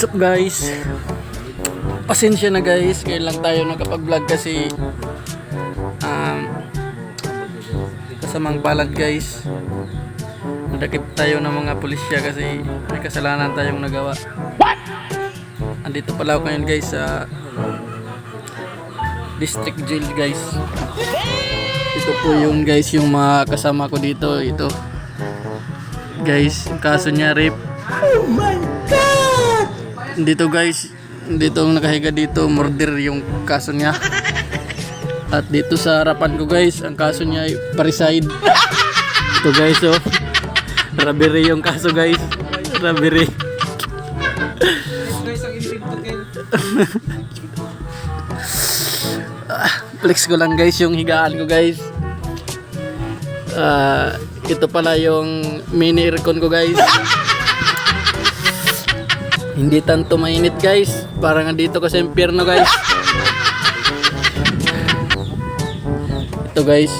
What's up guys? Pasensya na guys, ngayon lang tayo nakapag-vlog kasi um, kasamang palad guys. Nadakip tayo ng mga pulisya kasi may kasalanan tayong nagawa. Andito pala ako ngayon guys sa district jail guys. Ito po yung guys yung mga kasama ko dito. Ito. Guys, kaso niya rape. Dito guys, dito ang nakahiga dito, murder yung kaso niya. At dito sa harapan ko guys, ang kaso niya ay parricide. Ito guys oh. Robbery yung kaso guys. Robbery. Ah, Flex ko lang guys yung higaan ko guys. Ah, ito pala yung mini aircon ko guys. Hindi tanto mainit guys. Parang dito kasi impyerno guys. Ito guys,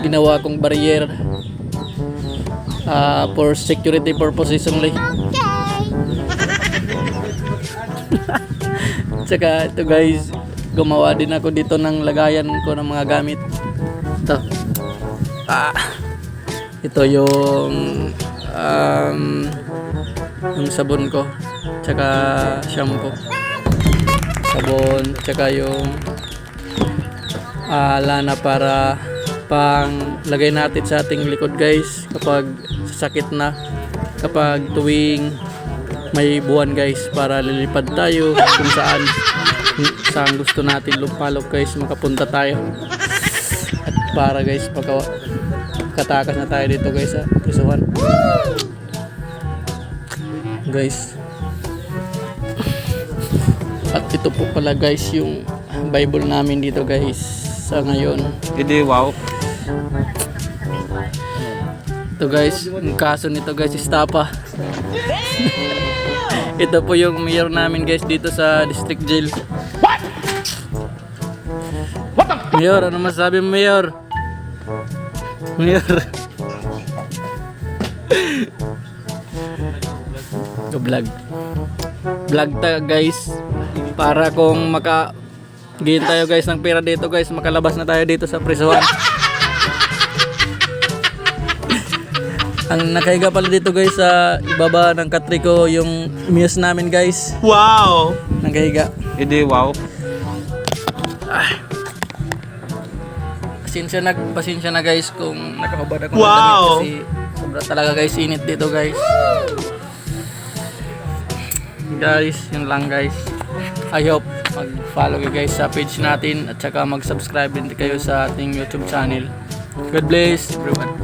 ginawa kong barrier ah, for security purposes only. Tsaka ito guys, gumawa din ako dito ng lagayan ko ng mga gamit. Ito. Ah, ito yung um, yung sabon ko. Tsaka shampoo. Sabon. Tsaka yung ah, lana para pang lagay natin sa ating likod guys kapag sakit na kapag tuwing may buwan guys para lilipad tayo kung saan saan gusto natin lumpalok guys makapunta tayo at para guys pagka katakas na tayo dito guys sa prisuhan guys at ito po pala guys yung bible namin dito guys sa ngayon Hindi, wow. ito guys yung kaso nito guys is tapa ito po yung mayor namin guys dito sa district jail Mayor, ano masasabi mo, Mayor? Mayor. Vlog. Vlog ta guys. Para kung maka Gain tayo guys ng pera dito guys, makalabas na tayo dito sa prisuhan. Ang nakahiga pala dito guys sa ibaba ng katriko yung muse namin guys. Wow! Nakahiga. Hindi, wow. Pasensya na, pasensya na guys kung nakahubad ako ng Wow! damit kasi sobra talaga guys init dito guys. Guys, yun lang guys. I hope mag-follow kayo guys sa page natin at saka mag-subscribe din kayo sa ating YouTube channel. God bless everyone.